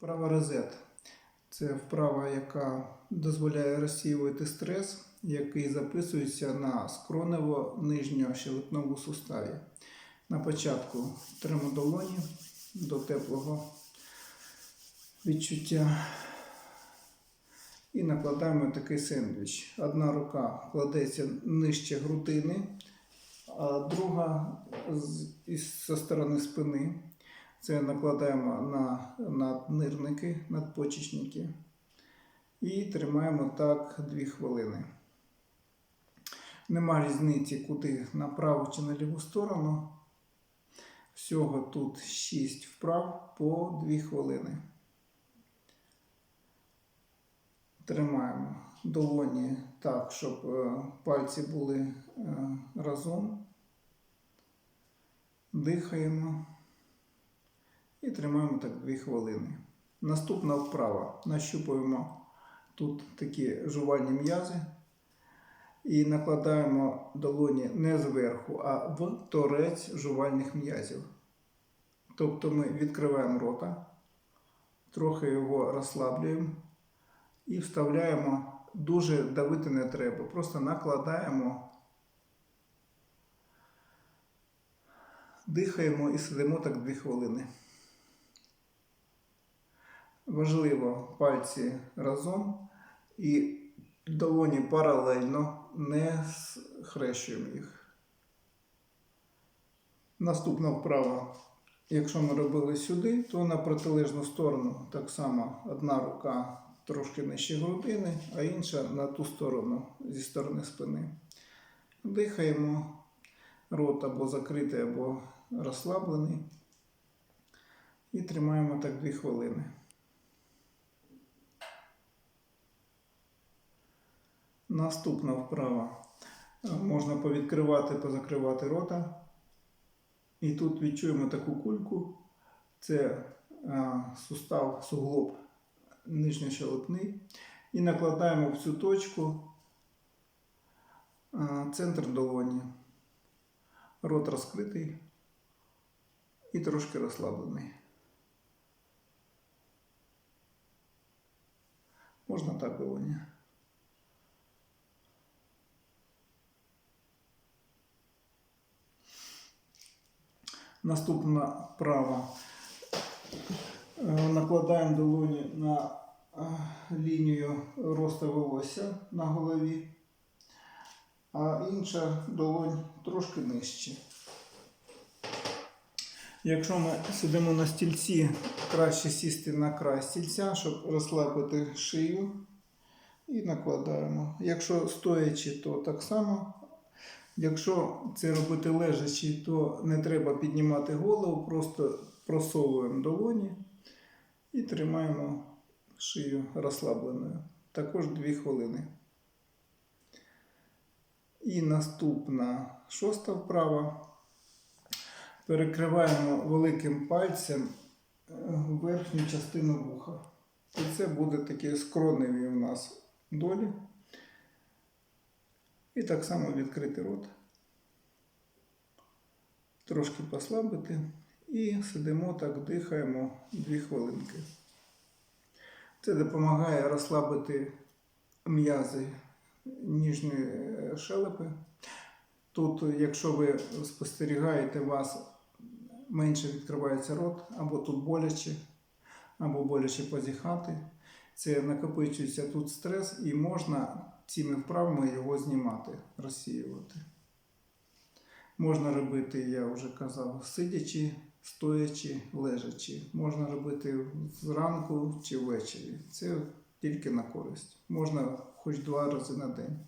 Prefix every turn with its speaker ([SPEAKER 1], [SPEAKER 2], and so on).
[SPEAKER 1] Вправа розет це вправа, яка дозволяє розсіювати стрес, який записується на скронево-нижньощелепному суставі. На початку тримо долоні до теплого відчуття. І накладаємо такий сендвіч. Одна рука кладеться нижче грудини, а друга зі сторони спини. Це накладаємо на наднирники, надпочечники. І тримаємо так 2 хвилини. Нема різниці, куди на праву чи на ліву сторону. Всього тут 6 вправ по 2 хвилини. Тримаємо долоні так, щоб е, пальці були е, разом. Дихаємо. І тримаємо так 2 хвилини. Наступна вправа. Нащупуємо тут такі жувальні м'язи. І накладаємо долоні не зверху, а в торець жувальних м'язів. Тобто ми відкриваємо рота, трохи його розслаблюємо і вставляємо. Дуже давити не треба, просто накладаємо, дихаємо і сидимо так 2 хвилини. Важливо пальці разом і долоні паралельно не схрещуємо їх. Наступна вправа. Якщо ми робили сюди, то на протилежну сторону так само одна рука трошки нижче грудини, а інша на ту сторону зі сторони спини. Дихаємо, рот або закритий, або розслаблений. І тримаємо так 2 хвилини. Наступна вправа. Е, Можна повідкривати, позакривати рота. І тут відчуємо таку кульку. Це а, сустав суглоб нижньощелепний. І накладаємо в цю точку а, центр долоні. Рот розкритий і трошки розслаблений. Можна так долоні. Наступна вправа. Е, Накладаємо долоні на е, лінію росту волосся на голові, а інша долонь трошки нижче. Якщо ми сидимо на стільці, краще сісти на край стільця, щоб розслабити шию і накладаємо. Якщо стоячи, то так само. Якщо це робити лежачи, то не треба піднімати голову, просто просовуємо долоні і тримаємо шию розслабленою. Також 2 хвилини. І наступна шоста вправа. Перекриваємо великим пальцем е, верхню частину вуха. І це буде такі скроневі у нас долі. І так само відкрити рот. Трошки послабити. І сидимо так, дихаємо 2 хвилинки. Це допомагає розслабити м'язи ніжньої е, шелепи. Тут, якщо ви спостерігаєте, у вас менше відкривається рот, або тут боляче, або боляче позіхати. Це накопичується тут стрес і можна цими вправами його знімати, розсіювати. Можна робити, я вже казав, сидячи, стоячи, лежачи. Можна робити зранку чи ввечері. Це тільки на користь. Можна хоч два рази на день.